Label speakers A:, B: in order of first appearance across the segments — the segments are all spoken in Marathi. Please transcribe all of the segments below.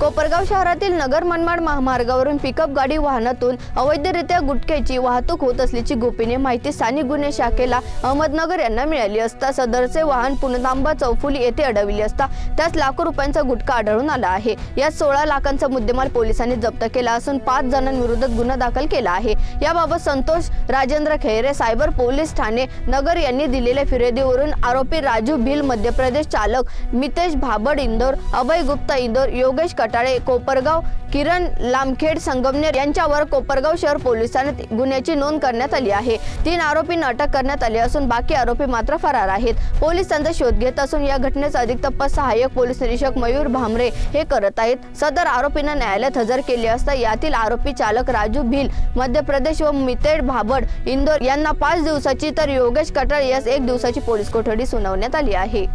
A: कोपरगाव शहरातील नगर मनमाड महामार्गावरून पिकअप गाडी वाहनातून अवैधरित्या गुटख्याची वाहतूक होत असल्याची गोपनीय माहिती स्थानिक गुन्हे शाखेला अहमदनगर यांना मिळाली असता सदरचे वाहन पुनतांबा चौफुली येथे अडविले असता त्यास लाखो रुपयांचा गुटखा आढळून आला आहे. यात सोळा लाखांचा मुद्देमाल पोलिसांनी जप्त केला असून पाच जणांविरोधात गुन्हा दाखल केला आहे. याबाबत संतोष राजेंद्र खेरे सायबर पोलीस ठाणे नगर यांनी दिलेल्या फिर्यादीवरून आरोपी राजू भिल मध्य प्रदेश चालक मितेश भाबड इंदोर अभय गुप्ता इंदोर योगेश कटाळे कोपरगाव किरण लामखेड संगमनेर यांच्यावर कोपरगाव शहर पोलिसांनी गुन्ह्याची नोंद करण्यात आली आहे. तीन आरोपींना अटक करण्यात आली असून बाकी आरोपी मात्र फरार आहेत. पोलीस त्यांचा शोध घेत असून या घटनेचा अधिक तपास सहाय्यक पोलीस निरीक्षक मयूर भामरे हे करत आहेत. सदर आरोपींना न्यायालयात हजर केले असता यातील आरोपी चालक राजू भिल मध्य प्रदेश व मितेड भाबड इंदोर यांना पाच दिवसाची तर योगेश कटाळे यास एक दिवसाची पोलीस कोठडी सुनावण्यात आली आहे.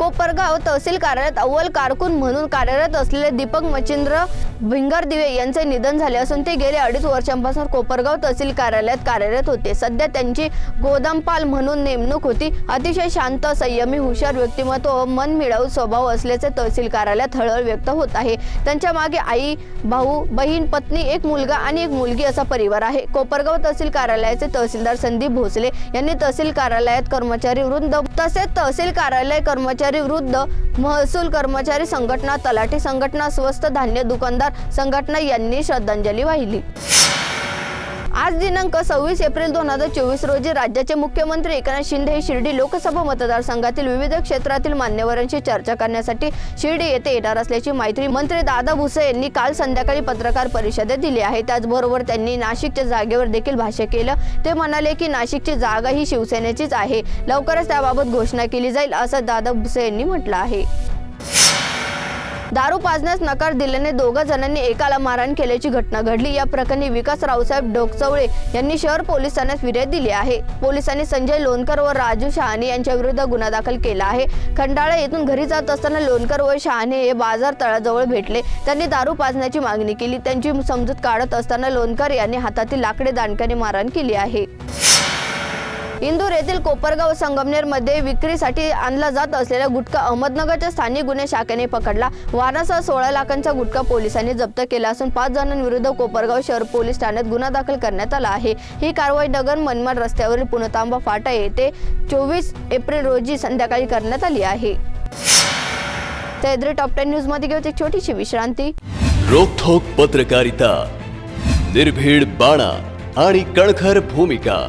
A: कोपरगाव तहसील कार्यालयात अव्वल कारकून म्हणून कार्यरत असलेले दीपक मच्छिंद्र भिंगरदिवे यांचे निधन झाले असून ते गेले अडीच वर्षांपासून कोपरगाव तहसील कार्यालयात कार्यरत होते. सध्या त्यांची गोदामपाल म्हणून नेमणूक होती. अतिशय शांत संयमी हुशार व्यक्तिमत्व व मनमिळावू स्वभाव असल्याचे तहसील कार्यालयात हळहळ व्यक्त होत आहे. त्यांच्या मागे आई भाऊ बहीण पत्नी एक मुलगा आणि एक मुलगी असा परिवार आहे. कोपरगाव तहसील कार्यालयाचे तहसीलदार संदीप भोसले यांनी तहसील कार्यालयात कर्मचारी वृंद तसेच तहसील कार्यालय कर्मचारी वृद्ध महसूल कर्मचारी संघटना तलाठी संघटना स्वस्त धान्य दुकानदार संघटना यांनी श्रद्धांजली वाहिली. आज दिनांक सव्वीस एप्रिल दोन हजार चोवीस रोजी राज्याचे मुख्यमंत्री एकनाथ शिंदे हे शिर्डी लोकसभा मतदारसंघातील विविध क्षेत्रातील मान्यवरांशी चर्चा करण्यासाठी शिर्डी येथे येणार असल्याची माहिती मंत्री दादा भुसे यांनी काल संध्याकाळी पत्रकार परिषदेत दिली आहे. त्याचबरोबर त्यांनी नाशिकच्या जागेवर देखील भाष्य केलं. ते म्हणाले की नाशिकची जागा ही शिवसेनेचीच आहे. लवकरच त्याबाबत घोषणा केली जाईल असं दादा भुसे यांनी म्हटलं आहे. दारू पाजण्यास नकार दिल्याने दोघा जणांनी एकाला मारहाण केल्याची घटना घडली. या प्रकरणी विकास रावसाहेब डोकचवळे यांनी शहर पोलिसांना फिर्याद दिली आहे. पोलिसांनी संजय लोणकर व राजू शहाणे यांच्या विरुद्ध गुन्हा दाखल केला आहे. खंडाळा येथून घरी जात असताना लोणकर व शहाणे हे बाजार तळाजवळ भेटले. त्यांनी दारू पाजण्याची मागणी केली. त्यांची समजूत काढत असताना लोणकर यांनी हातातील लाकडे दांडक्याने मारहाण केली आहे. इंदूर येथील कोपरगाव संगमनेरमध्ये विक्रीसाठी आणला जात असलेला गुटखा अहमदनगरच्या स्थानिक गुन्हे शाखेने पकडला. वाहनासह सोळा लाखांचा गुटखा पोलिसांनी जप्त केला असून पाच जणांविरुद्ध कोपरगाव शहर पोलीस ठाण्यात गुन्हा दाखल करण्यात आला आहे. ही कारवाई नगर मनमाड रस्त्यावरील पुणतांबा फाटा येथे चोवीस एप्रिल रोजी संध्याकाळी करण्यात आली आहे. सह्याद्री टॉप टेन न्यूजमध्ये घेऊ एक छोटीशी विश्रांती.
B: रोखोक पत्रकारिता निर्भीड बाणा आणि कणखर भूमिका.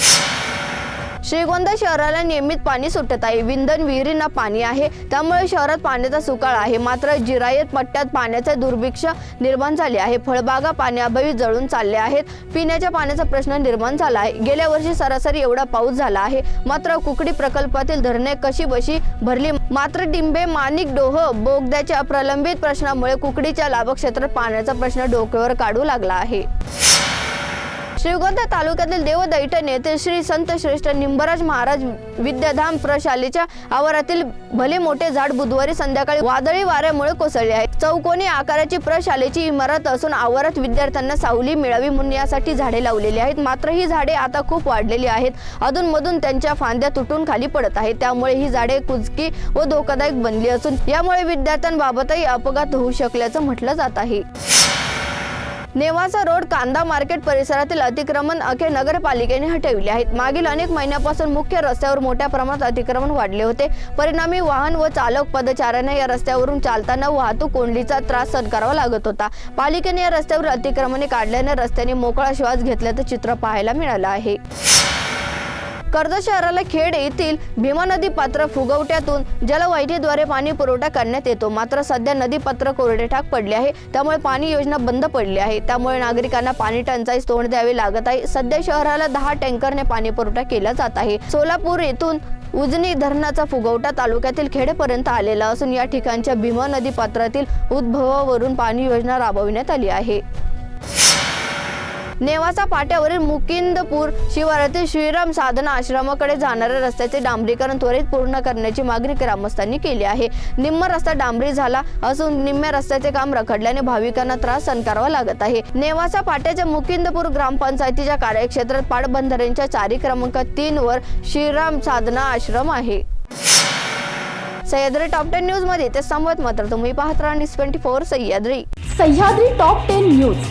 A: श्रीगोंदा शहराला नियमित पाणी सुटत आहे. विंधन विहिरींना पाणी आहे. त्यामुळे शहरात पाण्याचा सुकाळ आहे. मात्र जिरायत पट्ट्यात पाण्याचे दुर्भिक्ष निर्माण झाले आहे. फळबागा पाण्याअभावी जळून चालले आहेत. पिण्याच्या पाण्याचा प्रश्न निर्माण झाला आहे. गेल्या वर्षी सरासरी एवढा पाऊस झाला आहे. मात्र कुकडी प्रकल्पातील धरणे कशी बशी भरली? मात्र डिंबे माणिक डोह बोगद्याच्या प्रलंबित प्रश्नामुळे कुकडीच्या लाभक्षेत्रात पाण्याचा प्रश्न डोक्यावर काढू लागला आहे. श्रीगोंदा तालुक्यातील देवदैठण येथे श्री संत श्रेष्ठ निंबराज महाराज विद्याधाम प्रशालेच्या आवारातील भले मोठे झाड बुधवारी संध्याकाळी वादळी वाऱ्यामुळे कोसळले आहे. चौकोनी आकाराची प्रशालेची इमारत असून आवारात विद्यार्थ्यांना सावली मिळावी म्हणून यासाठी झाडे लावलेली आहेत. मात्र ही झाडे आता खूप वाढलेली आहेत. अधूनमधून त्यांच्या फांद्या तुटून खाली पडत आहेत. त्यामुळे ही झाडे कुजकी व धोकादायक बनली असून यामुळे विद्यार्थ्यांबाबतही अपघात होऊ शकल्याचं म्हटलं जात आहे. नेवासा रोड कांदा मार्केट परिसरातील अतिक्रमण अखेर नगरपालिकेने हटविले आहेत. मागील अनेक महिन्यापासून मुख्य रस्त्यावर मोठ्या प्रमाणात अतिक्रमण वाढले होते. परिणामी वाहन व चालक पदचाऱ्यांना या रस्त्यावरून चालताना वाहतूक कोंडीचा त्रास सहन करावा लागत होता. पालिकेने या रस्त्यावर अतिक्रमणे काढल्याने रस्त्याने मोकळा श्वास घेतल्याचं चित्र पाहायला मिळालं आहे. कर्जत शहराला खेड येथील भीमा नदी पात्र फुगवट्यातून जलवाहिनीद्वारे पाणी पुरवठा करण्यात येतो. मात्र सध्या नदी पात्र कोरडे ठाक पडले आहे. त्यामुळे पाणी योजना बंद पडली आहे. त्यामुळे नागरिकांना पाणी टंचाईस तोंड द्यावे लागत आहे. सध्या शहराला दहा टँकरने पाणी पुरवठा केला जात आहे. सोलापूर येथून उजनी धरणाचा फुगवटा तालुक्यातील खेडेपर्यंत आलेला असून या ठिकाणच्या भीमा नदी पात्रातील उद्भवावरून पाणी योजना राबविण्यात आली आहे. नेवासा पाट्यावरील मुकिंदपूर शिवारातील श्रीराम साधना आश्रमाकडे जाणाऱ्या रस्त्याचे डांबरीकरण त्वरित पूर्ण करण्याची मागणी ग्रामस्थांनी केली आहे. निम्म रस्ता डांबरी झाला असून निम्म्या रस्त्याचे काम रखडल्याने भाविकांना त्रास सहन करावा लागत आहे. नेवासा पाट्याच्या मुकिंदपूर ग्रामपंचायतीच्या कार्यक्षेत्रात पाटबंधाऱ्यांच्या चारी क्रमांक तीन वर श्रीराम साधना आश्रम आहे. सह्याद्री टॉप टेन न्यूजमध्ये ते संवाद मात्र तुम्ही पाहत राहा. Twenty four Sahyadri.
C: Sahyadri top ten news.